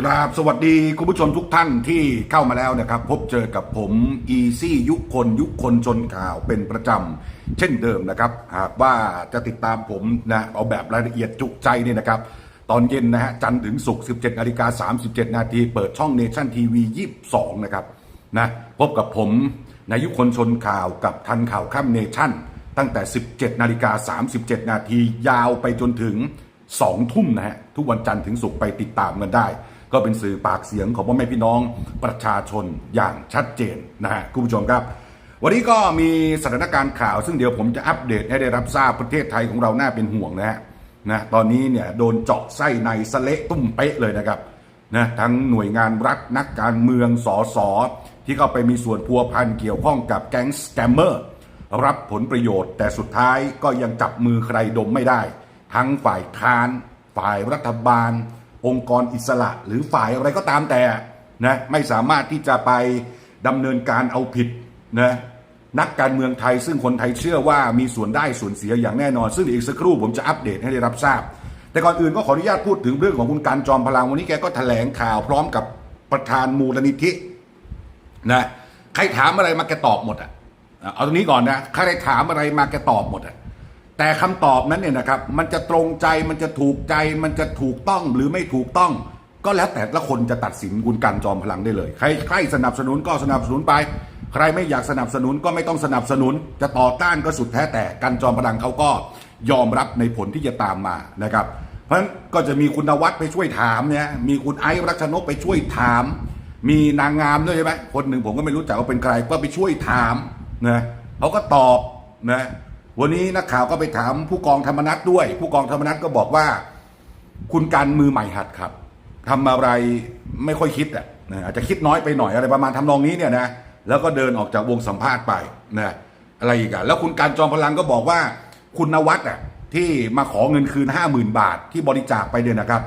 กราบสวัสดีคุณผู้ชมทุกท่านที่เข้ามาแล้วนะครับ พบเจอกับผมอีซี่ยุคนยุคนจนข่าวเป็นประจำเช่นเดิมนะครับ หากว่าจะติดตามผมนะเอาแบบรายละเอียดจุใจเนี่ยนะครับ ตอนเย็นนะฮะจันทร์ถึงศุกร์17นาฬิกา37 นาทีเปิดช่องเนชั่นทีวี22 นะครับนะพบกับผมนายยุคคนชนข่าวกับทันข่าวข้ามเนชั่นตั้งแต่ 17 นาฬิกา37 นาทียาวไปจนถึง 2 ทุ่มนะฮะทุกวันจันทร์ถึงศุกร์ไปติดตามกันได้ ก็เป็นสื่อปากเสียงของพ่อแม่พี่น้องประชาชนอย่างชัดเจนนะฮะคุณผู้ชมครับ วันนี้ก็มีสถานการณ์ข่าว ซึ่งเดี๋ยวผมจะอัปเดตให้ได้รับทราบประเทศไทยของเราน่าเป็นห่วงนะฮะนะตอนนี้เนี่ยโดนเจาะไส้ในสะเละตุ้มเป๊ะเลยนะครับนะทั้งหน่วยงานรัฐนักการเมืองสอสอที่เข้าไปมีส่วนพัวพันเกี่ยวข้องกับแก๊งสแกมเมอร์รับผลประโยชน์ แต่สุดท้ายก็ยังจับมือใครดมไม่ได้ ทั้งฝ่ายค้าน ฝ่ายรัฐบาล องค์กรอิสระหรือฝ่ายอะไรก็ตามแต่นะไม่สามารถที่จะไปดำเนินการเอาผิดนะนักการเมืองไทยซึ่งคนไทยเชื่อว่ามีส่วนได้ส่วนเสียอย่างแน่นอน ซึ่งอีกสักครู่ผมจะอัปเดตให้ได้รับทราบ แต่ก่อนอื่นก็ขออนุญาตพูดถึงเรื่องของคุณการจอมพลังวันนี้แกก็แถลงข่าวพร้อมกับประธานมูลนิธินะใครถามอะไรมาแกตอบหมดอะเอาตรงนี้ก่อนนะใครถามอะไรมาแกตอบหมดอะ แต่คำตอบนั้นเนี่ยนะครับมันจะตรงใจมันจะถูกใจมันจะถูกต้องหรือไม่ถูกต้อง ก็แล้วแต่ละคนจะตัดสินคุณกันจอมพลังได้เลย ใครใครสนับสนุนก็สนับสนุนไป ใครไม่อยากสนับสนุนก็ไม่ต้องสนับสนุน จะต่อต้านก็สุดแท้แต่กันจอมพลังเขาก็ยอมรับในผลที่จะตามมานะครับ เพราะฉะนั้นก็จะมีคุณนวัดไปช่วยถามเนี่ยมีคุณไอซ์รัชนกไปช่วยถาม มีนางงามด้วยใช่ไหมคนหนึ่งผมก็ไม่รู้จักว่าเป็นใครก็ไปช่วยถามนะเขาก็ตอบนะ วันนี้นักข่าวก็ไปถามผู้กองธรรมนัฐด้วย ผู้กองธรรมนัฐก็บอกว่า คุณการมือใหม่หัดครับทำอะไรไม่ค่อยคิดอะนะอาจจะคิดน้อยไปหน่อยอะไรประมาณทำนองนี้เนี่ยนะแล้วก็เดินออกจากวงสัมภาษณ์ไปนะอะไรอีกอะแล้วคุณการจอมพลังก็บอกว่าคุณนวัดอะที่มาขอเงินคืนห้าหมื่นบาทที่บริจาคไปเนี่ยนะครับ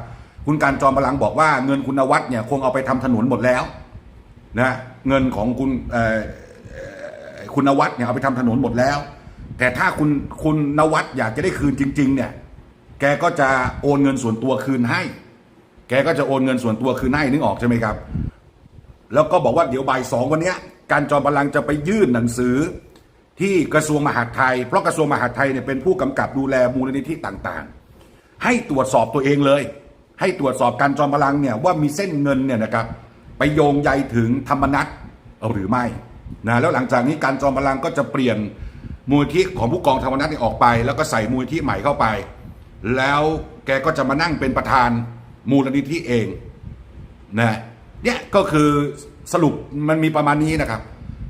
คุณการจอมพลังบอกว่าเงินคุณนวัดเนี่ยคงเอาไปทำถนนหมดแล้วนะเงินของคุณคุณนวัดเนี่ยเอาไปทำถนนหมดแล้ว แต่ถ้าคุณคุณนวัดอยากจะได้คืนจริง ๆ เนี่ย แกก็จะโอนเงินส่วนตัวคืนให้ แกก็จะโอนเงินส่วนตัวคืนให้นึกออกใช่ไหมครับ แล้วก็บอกว่าเดี๋ยวบ่ายสองวันนี้การจอมพลังจะไปยื่นหนังสือที่กระทรวงมหาดไทย เพราะกระทรวงมหาดไทยเนี่ยเป็นผู้กำกับดูแลมูลนิธิต่างๆ ให้ตรวจสอบตัวเองเลย ให้ตรวจสอบการจอมพลังเนี่ยว่ามีเส้นเงินเนี่ยนะครับไปโยงใยถึงธรรมนัตหรือไม่นะแล้วหลังจากนี้การจอมพลังก็จะเปลี่ยน มูลนิธิของผู้กองธรรมนัตนี่ออกไป แล้วก็ใส่มูลนิธิใหม่เข้าไป แล้วแกก็จะมานั่งเป็นประธานมูลนิธิเองนะเนี่ยก็คือสรุปมันมีประมาณนี้นะครับ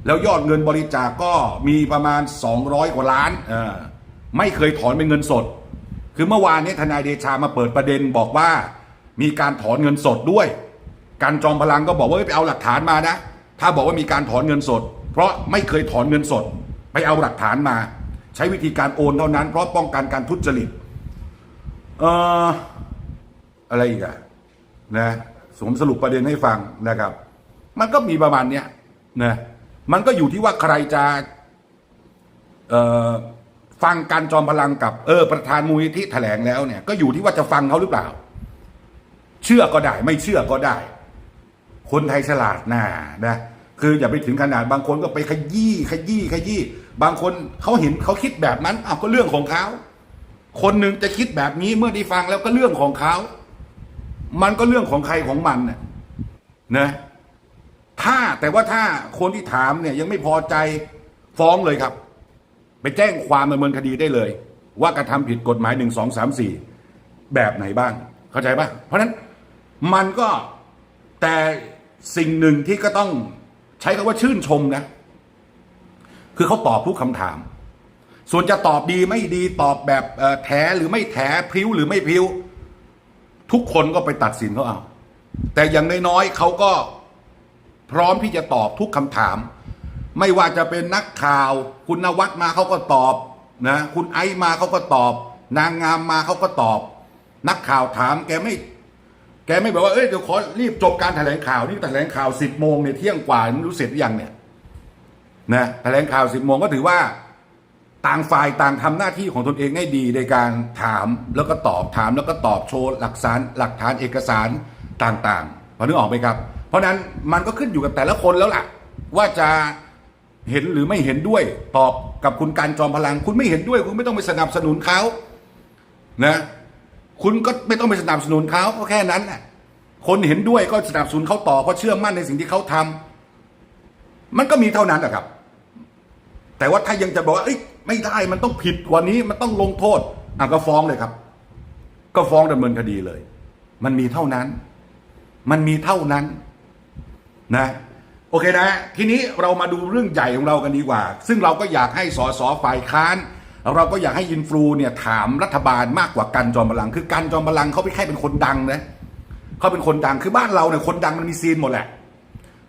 แล้วยอดเงินบริจาคกก็มีประมาณ 200 กว่าล้านไม่เคยถอนเป็นเงินสด คือเมื่อวานนี้ทนายเดชามาเปิดประเด็นบอกว่ามีการถอนเงินสดด้วย การจอมพลังก็บอกว่าไปเอาหลักฐานมานะ ถ้าบอกว่ามีการถอนเงินสด เพราะไม่เคยถอนเงินสด ไปเอาหลักฐานมา ใช้วิธีการโอนเท่านั้น เพราะป้องกันการทุจริตเอ่ออะไรอีกอะนะผมสรุปประเด็นให้ฟังนะครับ มันก็มีประมาณเนี้ยนะมันก็อยู่ที่ว่าใครจะเอ่อฟังการจอมพลังกับเออประธานมูลนิธิแถลงแล้วเนี่ย ก็อยู่ที่ว่าจะฟังเขาหรือเปล่า เชื่อก็ได้ไม่เชื่อก็ได้ คนไทยฉลาดน่านะคืออย่าไปถึงขนาดบางคนก็ไปขยี้ขยี้ขยี้ บางคนเขาเห็นเขาคิดแบบนั้นอ้าวก็เรื่องของเขาคนหนึ่งจะคิดแบบนี้เมื่อได้ฟังแล้วก็เรื่องของเขา มันก็เรื่องของใครของมันนะนะถ้าแต่ว่าถ้าคนที่ถามเนี่ยยังไม่พอใจฟ้องเลยครับ ไปแจ้งความดำเนินคดีได้เลย ว่ากระทำผิดกฎหมายหนึ่งสองสามสี่แบบไหนบ้าง เข้าใจปะเพราะฉะนั้นมันก็แต่สิ่งหนึ่งที่ก็ต้องใช้คำว่าชื่นชมนะ คือเขาตอบทุกคำถาม ส่วนจะตอบดีไม่ดีตอบแบบเอ่อแถหรือไม่แถพริ้วหรือไม่พริ้ว ทุกคนก็ไปตัดสินเขาเอาแต่อย่างน้อยๆเขาก็พร้อมที่จะตอบทุกคำถาม ไม่ว่าจะเป็นนักข่าว คุณนวัดมาเขาก็ตอบนะคุณไอซ์มาเขาก็ตอบ นางงามมาเขาก็ตอบ นักข่าวถามแกไม่แกไม่บอกว่า เอ้ยเดี๋ยวขอรีบจบการแถลงข่าวนี่แถลงข่าวสิบโมงเนี่ยเที่ยงกว่าไม่รู้เสร็จหรือยังเนี่ย นะแถลงข่าวสิบโมงก็ถือว่าต่างฝ่ายต่างทำหน้าที่ของตนเองให้ดีในการถามแล้วก็ตอบถามแล้วก็ตอบโชว์หลักฐานหลักฐานเอกสารต่างๆพอนึกออกไหมครับ เพราะฉะนั้นมันก็ขึ้นอยู่กับแต่ละคนแล้วล่ะ ว่าจะเห็นหรือไม่เห็นด้วยตอบกับคุณการจอมพลัง คุณไม่เห็นด้วย คุณไม่ต้องไปสนับสนุนเขานะคุณก็ไม่ต้องไปสนับสนุนเขาก็แค่นั้นแหละคนเห็นด้วยก็สนับสนุนเขาต่อเพราะเชื่อมั่นในสิ่งที่เขาทำ มันก็มีเท่านั้นแหละครับ แต่ว่าถ้ายังจะบอกว่าไม่ได้มันต้องผิดกว่านี้มันต้องลงโทษอะก็ฟ้องเลยครับ ก็ฟ้องดำเนินคดีเลย มันมีเท่านั้น มันมีเท่านั้นนะ โอเคนะ ทีนี้เรามาดูเรื่องใหญ่ของเรากันดีกว่า ซึ่งเราก็อยากให้สสฝ่ายค้านเราก็อยากให้อินฟลูเนี่ยถามรัฐบาลมากกว่ากันจอมพลัง คือกันจอมพลังเขาไม่แค่เป็นคนดังนะเขาเป็นคนดังคือบ้านเราเนี่ยคนดังมันมีซีนหมดแหละ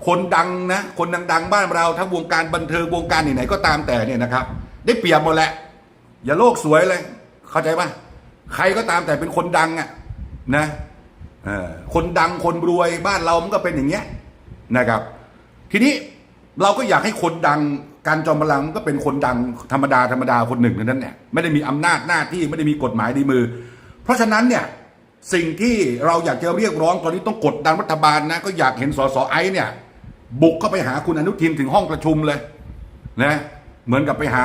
คนดังนะ คนดังๆบ้านเราทั้งวงการบันเทิงวงการไหนๆก็ตามแต่เนี่ยนะครับ ได้เปรียบหมดแหละ อย่าโลกสวยเลย เข้าใจปะใครก็ตามแต่เป็นคนดังอะนะเออคนดังคนรวยบ้านเรามันก็เป็นอย่างเงี้ยนะครับ ทีนี้เราก็อยากให้คนดังการจอมพลังมันก็เป็นคนดังธรรมดาธรรมดาคนหนึ่งนั้นเนี่ยไม่ได้มีอำนาจหน้าที่ไม่ได้มีกฎหมายในมือ เพราะฉะนั้นเนี่ยสิ่งที่เราอยากจะเรียกร้องตอนนี้ต้องกดดันรัฐบาลนะก็อยากเห็นสสไอซ์เนี่ย บุกเข้าไปหาคุณอนุทินถึงห้องประชุมเลยนะเหมือนกับไปหา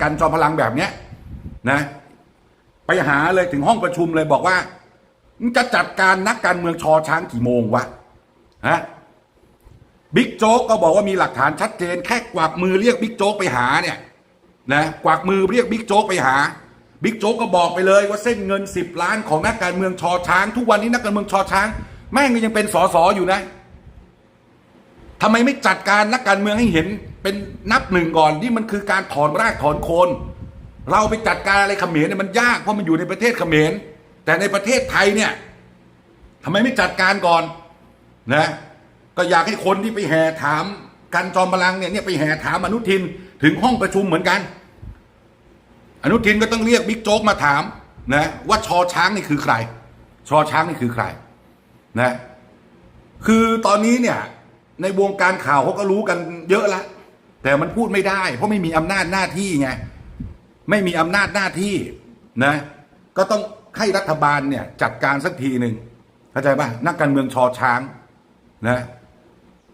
กันจอมพลังแบบเนี้ยนะไปหาเลยถึงห้องประชุมเลยบอกว่าจะจัดการนักการเมืองชอช้างกี่โมงวะฮะบิ๊กโจ๊กก็บอกว่ามีหลักฐานชัดเจน แค่กวักมือเรียกบิ๊กโจ๊กไปหาเนี่ยนะกวักมือเรียกบิ๊กโจ๊กไปหาบิ๊กโจ๊กก็บอกไปเลยว่าเส้นเงิน 10 ล้านของนักการเมืองชอช้าง ทุกวันนี้นักการเมืองชอช้าง แม่งยังเป็นสสอยู่นะ ทำไมไม่จัดการนักการเมืองให้เห็นเป็นนับหนึ่งก่อนนี่มันคือการถอนรากถอนโคน เราไปจัดการอะไรเขมรเนี่ยมันยากเพราะมันอยู่ในประเทศเขมร แต่ในประเทศไทยเนี่ยทำไมไม่จัดการก่อนนะก็อยากให้คนที่ไปแห่ถามกันจอมพลังเนี่ยเนี่ยไปแห่ถามอนุทินถึงห้องประชุมเหมือนกัน อนุทินก็ต้องเรียกบิ๊กโจ๊กมาถามนะว่าชอช้างนี่คือใคร ชอช้างนี่คือใครนะคือตอนนี้เนี่ย ในวงการข่าวเขาก็รู้กันเยอะละ แต่มันพูดไม่ได้ เพราะไม่มีอำนาจหน้าที่ไงไม่มีอำนาจหน้าที่นะ ก็ต้องให้รัฐบาลเนี่ย จัดการสักทีหนึ่งเข้าใจป่ะนักการเมืองชอช้างนะ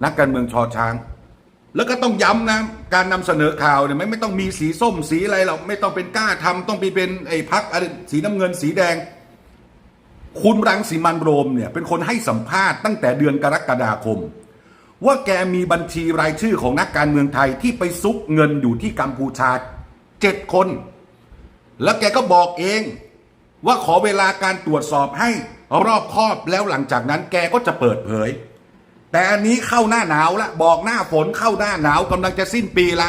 นักการเมืองชอช้าง แล้วก็ต้องย้ำนะการนำเสนอข่าวเนี่ยไม่ไม่ต้องมีสีส้มสีอะไรหรอกไม่ต้องเป็นกล้าทำต้องไปเป็นไอ้พักอะไรสีน้ำเงินสีแดง คุณรังสีมันโรมเนี่ย เป็นคนให้สัมภาษณ์ตั้งแต่เดือนกรกฎาคม ว่าแกมีบัญชีรายชื่อของนักการเมืองไทยที่ไปซุกเงินอยู่ที่กัมพูชาเจ็ดคน แล้วแกก็บอกเองว่าขอเวลาการตรวจสอบให้รอบคอบแล้วหลังจากนั้นแกก็จะเปิดเผย แต่อันนี้เข้าหน้าหนาวละบอกหน้าฝนเข้าหน้าหนาวกำลังจะสิ้นปีละ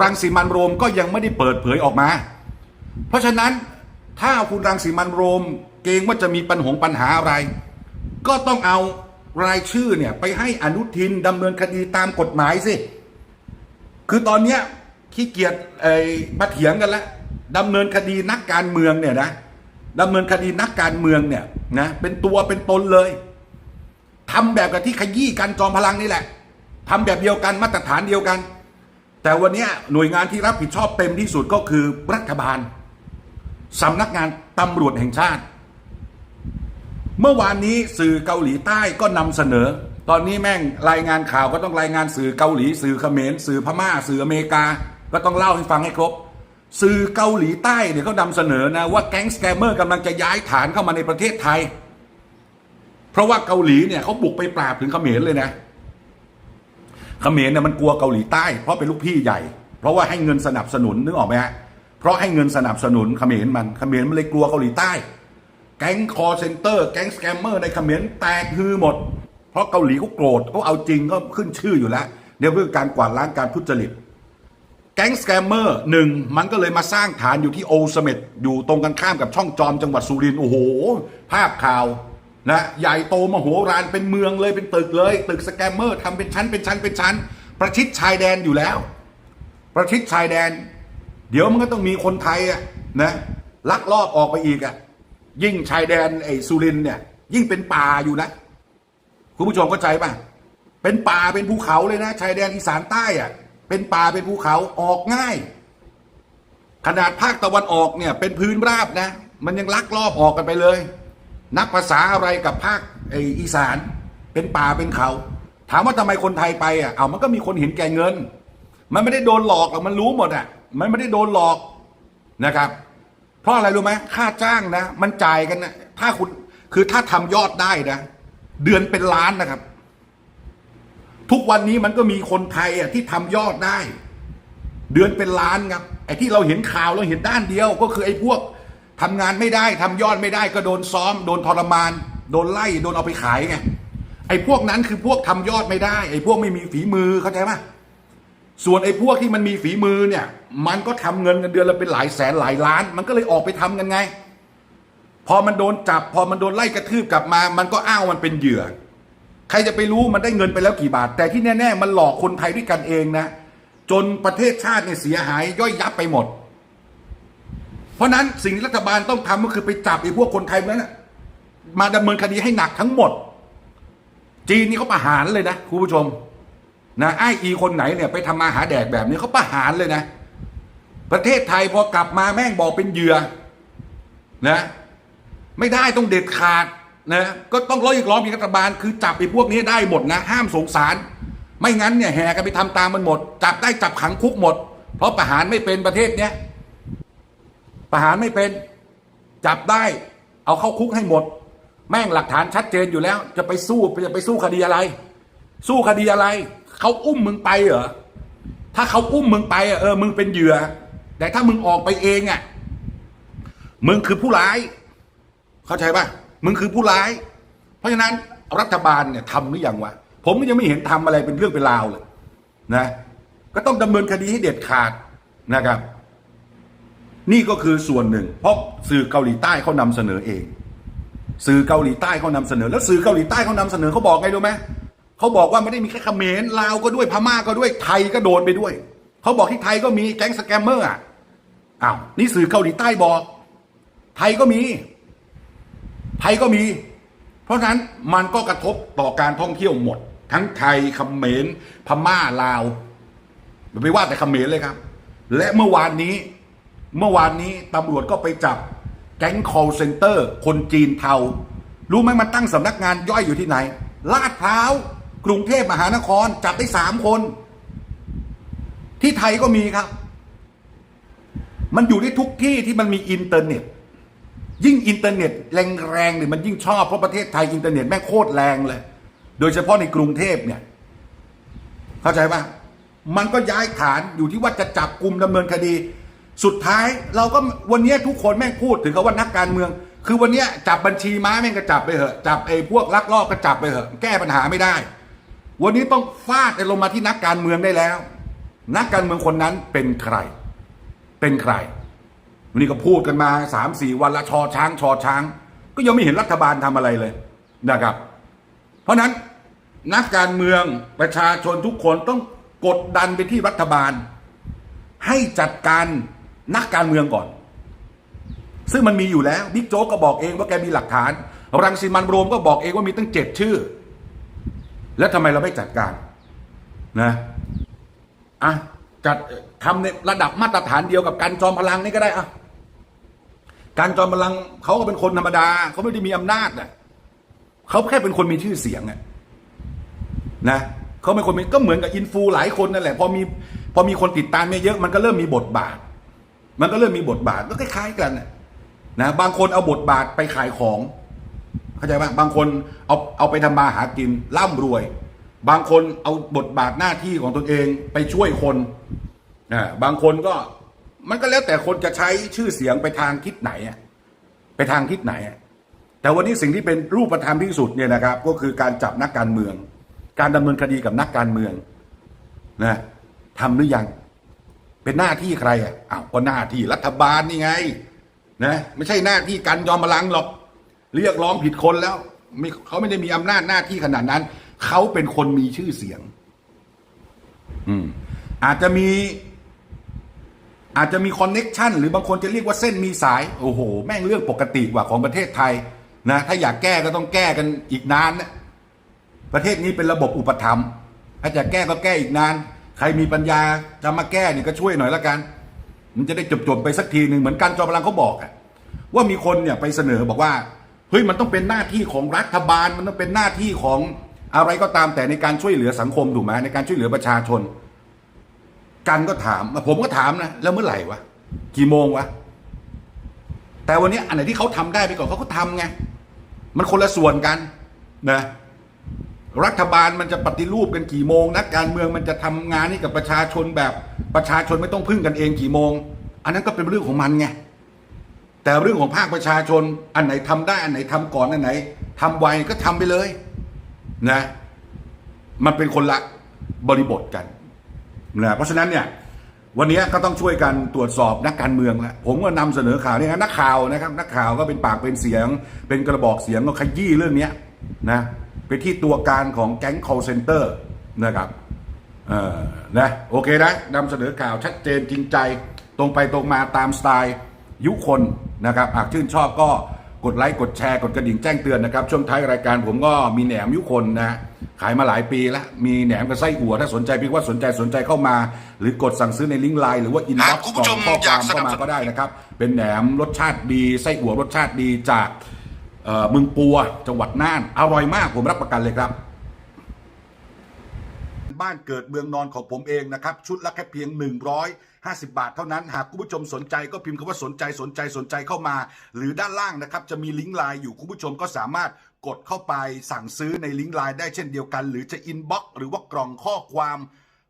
รังสีมันโรมก็ยังไม่ได้เปิดเผยออกมา เพราะฉะนั้นถ้าคุณรังสีมันโรมเกรงว่าจะมีปัญหาปัญหาอะไร ก็ต้องเอา รายชื่อเนี่ยไปให้อนุทินดำเนินคดีตามกฎหมายสิ คือตอนเนี้ยขี้เกียจไอ้มาเถียงกันแล้วดำเนินคดีนักการเมืองเนี่ยนะดำเนินคดีนักการเมืองเนี่ยนะเป็นตัวเป็นตนเลยทำแบบกับที่ขยี้กันจอมพลังนี่แหละทำแบบเดียวกันมาตรฐานเดียวกัน แต่วันนี้หน่วยงานที่รับผิดชอบเต็มที่สุดก็คือรัฐบาลสำนักงานตำรวจแห่งชาติ เมื่อวานนี้สื่อเกาหลีใต้ก็นำเสนอ ตอนนี้แม่งรายงานข่าวก็ต้องรายงานสื่อเกาหลี สื่อเขมรสื่อพม่า สื่ออเมริกา ก็ต้องเล่าให้ฟังให้ครบ สื่อเกาหลีใต้เนี่ยเขานำเสนอนะว่าแก๊งสแกมเมอร์กำลังจะย้ายฐานเข้ามาในประเทศไทย เพราะว่าเกาหลีเนี่ยเขาบุกไปปราบถึงเขมรเลยนะเขมรเนี่ยมันกลัวเกาหลีใต้ เพราะเป็นลูกพี่ใหญ่ เพราะว่าให้เงินสนับสนุนนึกออกไหมฮะเพราะให้เงินสนับสนุนเขมรมันเขมรมันเลยกลัวเกาหลีใต้ แก๊งคอเซนเตอร์ แก๊งสแกมเมอร์ในเขมรแตกฮือหมด เพราะเกาหลีเขาโกรธเขาเอาจริงก็ขึ้นชื่ออยู่แล้วในเรื่องการกวาดล้างการทุจริตแก๊งสแกมเมอร์หนึ่งมันก็เลยมาสร้างฐานอยู่ที่โอสเมดอยู่ตรงกันข้ามกับช่องจอมจังหวัดสุรินทร์โอ้โห ภาพข่าวนะใหญ่โตมโหฬารเป็นเมืองเลยเป็นตึกเลย ตึกสแกมเมอร์ทำเป็นชั้นเป็นชั้นเป็นชั้น ประชิดชายแดนอยู่แล้ว ประชิดชายแดน เดี๋ยวมันก็ต้องมีคนไทยอะนะลักลอบออกไปอีกอะ ยิ่งชายแดนไอ้สุรินเนี่ย ยิ่งเป็นป่าอยู่นะ คุณผู้ชมเข้าใจป่ะ เป็นป่าเป็นภูเขาเลยนะ ชายแดนอีสานใต้อะเป็นป่าเป็นภูเขาออกง่าย ขนาดภาคตะวันออกเนี่ย เป็นพื้นราบนะ มันยังลักลอบออกกันไปเลย นักภาษาอะไรกับภาคไอ้อีสาน เป็นป่าเป็นเขา ถามว่าทำไมคนไทยไปอะเอามันก็มีคนเห็นแก่เงิน มันไม่ได้โดนหลอกหรอกมันรู้หมดอะ มันไม่ได้โดนหลอกนะครับ เพราะอะไรรู้ไหมค่าจ้างนะ มันจ่ายกันนะถ้าคุณคือถ้าทำยอดได้นะ เดือนเป็นล้านนะครับ ทุกวันนี้มันก็มีคนไทยอะที่ทำยอดได้ เดือนเป็นล้านครับไอ้ที่เราเห็นข่าวเราเห็นด้านเดียว ก็คือไอ้พวกทำงานไม่ได้ทำยอดไม่ได้ ก็โดนซ้อม โดนทรมาน โดนไล่โดนเอาไปขายไงไอ้พวกนั้นคือพวกทำยอดไม่ได้ ไอ้พวกไม่มีฝีมือเข้าใจไหม ส่วนไอ้พวกที่มันมีฝีมือเนี่ย มันก็ทำเงินกันเดือนละเป็นหลายแสนหลายล้าน มันก็เลยออกไปทำกันไง พอมันโดนจับ พอมันโดนไล่กระทืบกลับมา มันก็อ้าวมันเป็นเหยื่อ ใครจะไปรู้มันได้เงินไปแล้วกี่บาท แต่ที่แน่ ๆ มันหลอกคนไทยด้วยกันเองนะ จนประเทศชาติเนี่ยเสียหายย่อยยับไปหมด เพราะนั้นสิ่งที่รัฐบาลต้องทำก็คือไปจับไอ้พวกคนไทยนั้นนะมาดำเนินคดีให้หนักทั้งหมด จีนนี่เขาประหารเลยนะคุณผู้ชม นะไออีคนไหนเนี่ยไปทำมาหาแดกแบบนี้เขาประหารเลยนะ ประเทศไทยพอกลับมาแม่งบอกเป็นเหยื่อนะ ไม่ได้ต้องเด็ดขาดนะก็ต้องร้อยอีกร้องมีรัฐบาล คือจับไอ้พวกนี้ได้หมดนะ ห้ามสงสาร ไม่งั้นเนี่ยแห่กันไปทำตามมันหมด จับได้จับขังคุกหมด เพราะประหารไม่เป็นประเทศเนี้ยประหารไม่เป็น จับได้เอาเข้าคุกให้หมด แม่งหลักฐานชัดเจนอยู่แล้ว จะไปสู้จะไปสู้คดีอะไร สู้คดีอะไร เขาอุ้มมึงไปเหรอถ้าเขาอุ้มมึงไปอะเออมึงเป็นเหยื่อ แต่ถ้ามึงออกไปเองอะมึงคือผู้ร้าย เข้าใจป่ะมึงคือผู้ร้าย เพราะฉะนั้นรัฐบาลเนี่ยทำหรือยังวะผมยังไม่เห็นทำอะไรเป็นเรื่องเป็นราวเลยนะ ก็ต้องดำเนินคดีให้เด็ดขาดนะครับ นี่ก็คือส่วนหนึ่ง เพราะสื่อเกาหลีใต้เขานำเสนอเอง สื่อเกาหลีใต้เขานำเสนอ แล้วสื่อเกาหลีใต้เขานำเสนอเขาบอกไงรู้ไหม เขาบอกว่าไม่ได้มีแค่เขมรลาวก็ด้วยพม่าก็ด้วยไทยก็โดนไปด้วย เขาบอกที่ไทยก็มีแก๊งสแกมเมอร์อะอ้าวนี่สื่อเกาหลีใต้บอก ไทยก็มี ไทยก็มี เพราะฉะนั้นมันก็กระทบต่อการท่องเที่ยวหมด ทั้งไทยเขมรพม่าลาวไม่ว่าแต่เขมรเลยครับ และเมื่อวานนี้ เมื่อวานนี้ตำรวจก็ไปจับแก๊ง call center คนจีนเทา รู้ไหมมันตั้งสำนักงานย่อยอยู่ที่ไหน ลาดพร้าว กรุงเทพมหานครจับได้สามคน ที่ไทยก็มีครับ มันอยู่ที่ทุกที่ที่มันมีอินเทอร์เน็ต ยิ่งอินเทอร์เน็ตแรงๆเนี่ยมันยิ่งชอบเพราะประเทศไทยอินเทอร์เน็ตแม่งโคตรแรงเลย โดยเฉพาะในกรุงเทพเนี่ย เข้าใจปะมันก็ย้ายฐานอยู่ที่ว่าจะจับกลุ่มดำเนินคดี สุดท้ายเราก็วันนี้ทุกคนแม่งพูดถึงคำว่านักการเมือง คือวันนี้จับบัญชีม้าแม่งก็จับไปเหอะ จับไอ้พวกลักลอบก็จับไปเหอะ แก้ปัญหาไม่ได้ วันนี้ต้องฟาดไอ้ลงมาที่นักการเมืองได้แล้ว นักการเมืองคนนั้นเป็นใคร เป็นใคร วันนี้ก็พูดกันมาสามสี่วันละชอช้างชอช้าง ก็ยังไม่เห็นรัฐบาลทำอะไรเลยนะครับ เพราะนั้นนักการเมืองประชาชนทุกคนต้องกดดันไปที่รัฐบาล ให้จัดการนักการเมืองก่อน ซึ่งมันมีอยู่แล้วบิ๊กโจ๊กก็บอกเองว่าแกมีหลักฐาน รังสิมันโรมก็บอกเองว่ามีตั้งเจ็ดชื่อ แล้วทำไมเราไม่จัดการนะอะจัดทำในระดับมาตรฐานเดียวกับการจอมพลังนี่ก็ได้อะการจอมพลังเขาก็เป็นคนธรรมดาเขาไม่ได้มีอำนาจน่ะเขาแค่เป็นคนมีชื่อเสียงอะนะเขาเป็นคนมีก็เหมือนกับอินฟูหลายคนนั่นแหละ พอมีพอมีคนติดตามเยอะมันก็เริ่มมีบทบาท มันก็เริ่มมีบทบาทก็คล้ายๆกันนะนะบางคนเอาบทบาทไปขายของ เข้าใจไหมบางคนเอาเอาไปทำมาหากินร่ำรวย บางคนเอาบทบาทหน้าที่ของตนเองไปช่วยคนนะบางคนก็มันก็แล้วแต่คนจะใช้ชื่อเสียงไปทางทิศไหนไปทางทิศไหน แต่วันนี้สิ่งที่เป็นรูปธรรมที่สุดเนี่ยนะครับ ก็คือการจับนักการเมือง การดำเนินคดีกับนักการเมืองนะทำหรือยัง เป็นหน้าที่ใครอะอ้าวก็หน้าที่รัฐบาลนี่ไงนะไม่ใช่หน้าที่การยอมพลังหรอก เรียกร้องผิดคนแล้วเขาไม่ได้มีอำนาจหน้าที่ขนาดนั้น เขาเป็นคนมีชื่อเสียง อืม อาจจะมี อาจจะมีคอนเน็กชันหรือบางคนจะเรียกว่าเส้นมีสาย โอ้โห แม่งเรื่องปกติกว่าของประเทศไทย นะ ถ้าอยากแก้ก็ต้องแก้กันอีกนานนะประเทศนี้เป็นระบบอุปถัมภ์ถ้าจะแก้ก็แก้อีกนาน ใครมีปัญญาจะมาแก้นี่ก็ช่วยหน่อยละกัน มันจะได้จบๆไปสักทีหนึ่งเหมือนกันจอมพลังเขาบอกอะว่ามีคนเนี่ยไปเสนอบอกว่า เฮ้ยมันต้องเป็นหน้าที่ของรัฐบาล มันต้องเป็นหน้าที่ของอะไรก็ตามแต่ในการช่วยเหลือสังคมถูกไหมในการช่วยเหลือประชาชน กันก็ถาม ผมก็ถามนะแล้วเมื่อไหร่วะกี่โมงวะแต่วันนี้อันไหนที่เขาทำได้ไปก่อนเขาก็ทำไงมันคนละส่วนกันนะรัฐบาลมันจะปฏิรูปกันกี่โมงนักการเมืองมันจะทำงานให้กับประชาชนแบบประชาชนไม่ต้องพึ่งกันเองกี่โมง อันนั้นก็เป็นเรื่องของมันไง แต่เรื่องของภาคประชาชนอันไหนทำได้อันไหนทำก่อนอันไหนทำไวก็ทำไปเลยนะ มันเป็นคนละบริบทกันนะเพราะฉะนั้นเนี่ยวันนี้ก็ต้องช่วยกันตรวจสอบนักการเมืองแล้วผมก็นำเสนอข่าวนี่นะนักข่าวนะครับ นักข่าวก็เป็นปากเป็นเสียง เป็นกระบอกเสียงก็ขยี้เรื่องเนี้นะไปที่ตัวการของแก๊ง call center นะครับเออนะโอเคนะนำเสนอข่าวชัดเจนจริงใจ ตรงไปตรงมาตามสไตล์ ยุคนนะครับหากชื่นชอบก็กดไลค์กดแชร์กดกระดิ่งแจ้งเตือนนะครับ ช่วงท้ายรายการผมก็มีแหนมยุคนนะขายมาหลายปีแล้ว มีแหนมกับไส้อั่วถ้าสนใจพี่ว่าสนใจสนใจเข้ามา หรือกดสั่งซื้อในลิงก์ไลน์หรือว่าอินบ็อกหากซ์คุณกล่ผู้ชองมข้อความอยากสเข้านับมาสนุนก็ได้นะครับ เป็นแหนมรสชาติดีไส้อั่วรสชาติดีจากเอ่อเมืองปัวจังหวัดน่านอร่อยมากผมรับประกันเลยครับ บ้านเกิดเมืองนอนของผมเองนะครับ ชุดละแค่เพียง 150 บาทเท่านั้น หากคุณผู้ชมสนใจก็พิมพ์คำว่าสนใจสนใจสนใจเข้ามา หรือด้านล่างนะครับจะมีลิงก์ไลน์อยู่คุณผู้ชมก็สามารถกดเข้าไปสั่งซื้อในลิงก์ไลน์ได้เช่นเดียวกัน หรือจะอินบ็อกหรือว่ากล่องข้อความ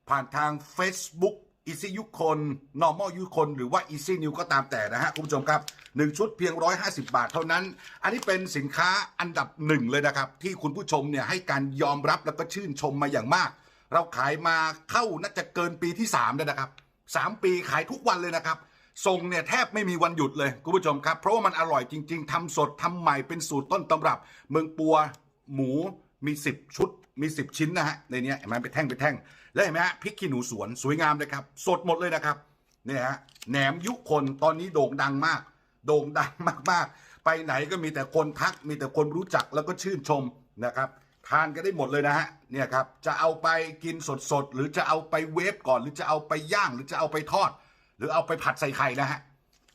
ผ่านทาง Facebook อีซี่ยุคน normal ยุคน หรือว่า easy new ก็ตามแต่นะฮะ คุณผู้ชมครับ 1 ชุดเพียง 150 บาทเท่านั้น อันนี้เป็นสินค้าอันดับหนึ่งเลยนะครับ ที่คุณผู้ชมเนี่ยให้การยอมรับแล้วก็ชื่นชมมาอย่างมาก เราขายมาเข้าน่าจะเกินปีที่3แล้วนะครับ 3 ปีขายทุกวันเลยนะครับส่งเนี่ยแทบไม่มีวันหยุดเลยคุณผู้ชมครับ เพราะว่ามันอร่อยจริง ๆทำสดทำใหม่เป็นสูตรต้นตำรับ เมืองปัวหมูมี 10 ชุดมี 10 ชิ้นนะฮะในนี้เห็นไหมเป็นแท่งเป็นแท่ง แล้วเห็นไหมฮะพริกขี้หนูสวนสวยงามเลยครับ สดหมดเลยนะครับเนี่ยฮะแหนมยุคนตอนนี้โด่งดังมาก โด่งดังมากๆ ไปไหนก็มีแต่คนทักมีแต่คนรู้จักแล้วก็ชื่นชมนะครับ ทานกันได้หมดเลยนะฮะเนี่ยครับจะเอาไปกินสดๆหรือจะเอาไปเวฟก่อน หรือจะเอาไปย่างหรือจะเอาไปทอด หรือเอาไปผัดใส่ไข่นะฮะ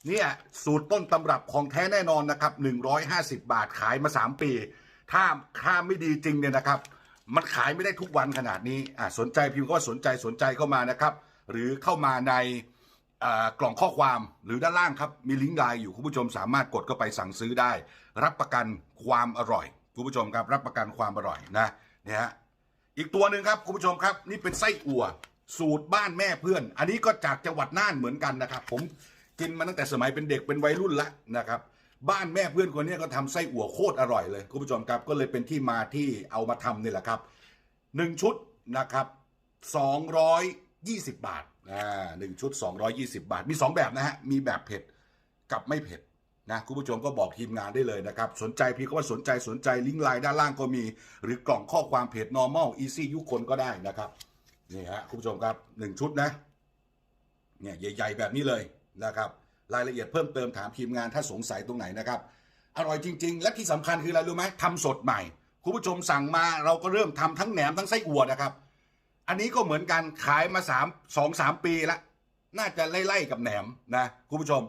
เนี่ยสูตรต้นตำรับของแท้แน่นอนนะครับ 150 บาทขายมา 3 ปี ถ้าถ้าไม่ดีจริงเนี่ยนะครับ มันขายไม่ได้ทุกวันขนาดนี้อ่าสนใจพิมพ์ก็สนใจสนใจเข้ามานะครับ หรือเข้ามาในกล่องข้อความหรือด้านล่างครับ มีลิงก์ไลน์อยู่คุณผู้ชมสามารถกดเข้าไปสั่งซื้อได้ รับประกันความอร่อย คุณผู้ชมครับรับประกันความอร่อยนะเนี่ยฮะอีกตัวหนึ่งครับคุณผู้ชมครับ นี่เป็นไส้อั่ว สูตรบ้านแม่เพื่อน อันนี้ก็จากจังหวัดน่านเหมือนกันนะครับ ผมกินมาตั้งแต่สมัยเป็นเด็กเป็นวัยรุ่นละนะครับ บ้านแม่เพื่อนคนนี้ก็ทำไส้อั่วโคตรอร่อยเลยคุณผู้ชมครับ ก็เลยเป็นที่มาที่เอามาทำนี่แหละครับหนึ่งชุดนะครับสองร้อยยี่สิบบาทอ่าหนึ่งชุดสองร้อยี่สิบาท มีสองแบบนะฮะมีแบบเผ็ดกับไม่เผ็ด นะคุณผู้ชมก็บอกทีมงานได้เลยนะครับ สนใจพี่ก็ว่าสนใจสนใจลิงก์ไลน์ด้านล่างก็มี หรือกล่องข้อความเพจ normal easy ยุคคนก็ได้นะครับนี่ฮะคุณผู้ชมครับหนึ่งชุดนะเนี่ยใหญ่ๆแบบนี้เลยนะครับ รายละเอียดเพิ่มเติมถามทีมงานถ้าสงสัยตรงไหนนะครับอร่อยจริง ๆ และที่สำคัญคืออะไรรู้ไหมทำสดใหม่ คุณผู้ชมสั่งมาเราก็เริ่มทำทั้งแหนมทั้งไส้อั่วนะครับ อันนี้ก็เหมือนกันขายมาสามสองสามปีละน่าจะไล่ๆกับแหนมนะคุณผู้ชม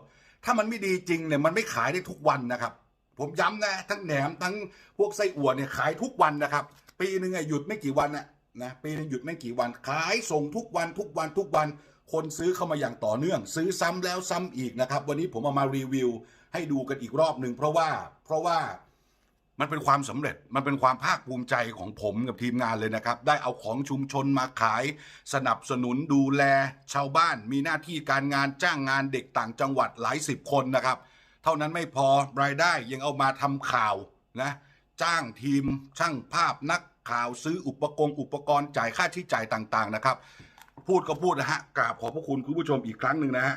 ถ้ามันไม่ดีจริงเนี่ยมันไม่ขายได้ทุกวันนะครับ ผมย้ำนะทั้งแหนมทั้งพวกไส้อั่วเนี่ยขายทุกวันนะครับ ปีหนึ่งอะหยุดไม่กี่วันนะนะปีนึงหยุดไม่กี่วันขายส่งทุกวันทุกวันทุกวัน คนซื้อเข้ามาอย่างต่อเนื่อง ซื้อซ้ำแล้วซ้ำอีกนะครับ วันนี้ผมเอามารีวิว ให้ดูกันอีกรอบหนึ่งเพราะว่าเพราะว่า มันเป็นความสำเร็จมันเป็นความภาคภูมิใจของผมกับทีมงานเลยนะครับ ได้เอาของชุมชนมาขาย สนับสนุนดูแล ชาวบ้าน มีหน้าที่การงานจ้างงานเด็กต่างจังหวัดหลายสิบคนนะครับ เท่านั้นไม่พอรายได้ยังเอามาทำข่าวนะจ้างทีมช่างภาพนักข่าวซื้ออุปกรณ์อุปกรณ์จ่ายค่าใช้จ่ายต่างๆนะครับ พูดก็พูดนะฮะกราบขอบพระคุณคุณผู้ชมอีกครั้งหนึ่งนะฮะ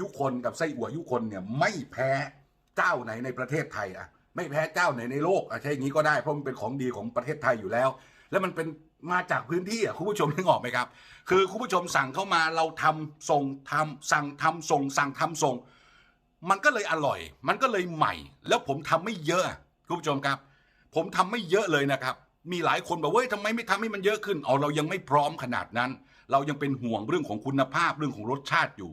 ยุคนกับไส้อั่วยุคนเนี่ยไม่แพ้เจ้าไหนในประเทศไทยอะไม่แพ้เจ้าไหนในโลกอะใช่อย่างนี้ก็ได้เพราะมันเป็นของดีของประเทศไทยอยู่แล้ว แล้วมันเป็นมาจากพื้นที่อะคุณผู้ชมนึกออกไหมครับ คือคุณผู้ชมสั่งเข้ามาเราทำส่งทำสั่งทำส่ง สั่งทำส่ง มันก็เลยอร่อย มันก็เลยใหม่ แล้วผมทำไม่เยอะคุณผู้ชมครับ ผมทำไม่เยอะเลยนะครับ มีหลายคนบอกว่าเฮ้ยทำไมไม่ทำให้มันเยอะขึ้นเอเรายังไม่พร้อมขนาดนั้น เรายังเป็นห่วงเรื่องของคุณภาพเรื่องของรสชาติอยู่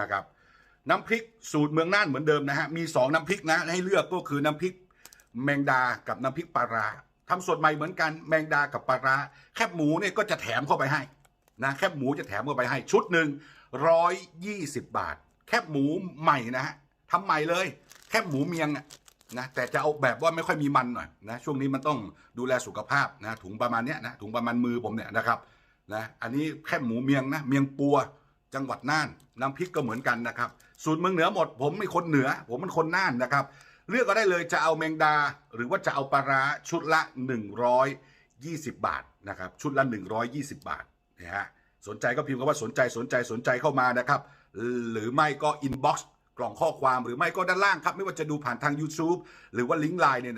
นะครับ น้ำพริกสูตรเมืองน่านเหมือนเดิมนะฮะมี 2 น้ำพริกนะให้เลือกก็คือน้ำพริกแมงดากับน้ำพริกปลาร้าทำสดใหม่เหมือนกันแมงดากับปลาร้าแคบหมูเนี่ยก็จะแถมเข้าไปให้นะแคบหมูจะแถมเข้าไปให้ชุดหนึ่งร้อยยี่สิบบาท แคบหมูใหม่นะฮะทำใหม่เลย แคบหมูเมียงนะแต่จะเอาแบบว่าไม่ค่อยมีมันหน่อยนะช่วงนี้มันต้องดูแลสุขภาพนะถุงประมาณเนี้ยนะถุงประมาณมือผมเนี่ยนะครับนะอันนี้แคบหมูเมียงนะเมียงปัว จังหวัดน่านน้ำพริกก็เหมือนกันนะครับ สูตรเมืองเหนือหมด ผมเป็นคนเหนือ ผมเป็นคนน่านนะครับ เลือกก็ได้เลยจะเอาแมงดา หรือว่าจะเอาปลาร้าชุดละ 120 บาทนะครับชุดละ 120 บาทนะฮะสนใจก็พิมพ์คำว่าสนใจสนใจสนใจเข้ามานะครับหรือไม่ก็อินบ็อกซ์กล่องข้อความหรือไม่ก็ด้านล่างครับ ไม่ว่าจะดูผ่านทาง YouTube หรือว่าลิงก์ไลน์เนี่ย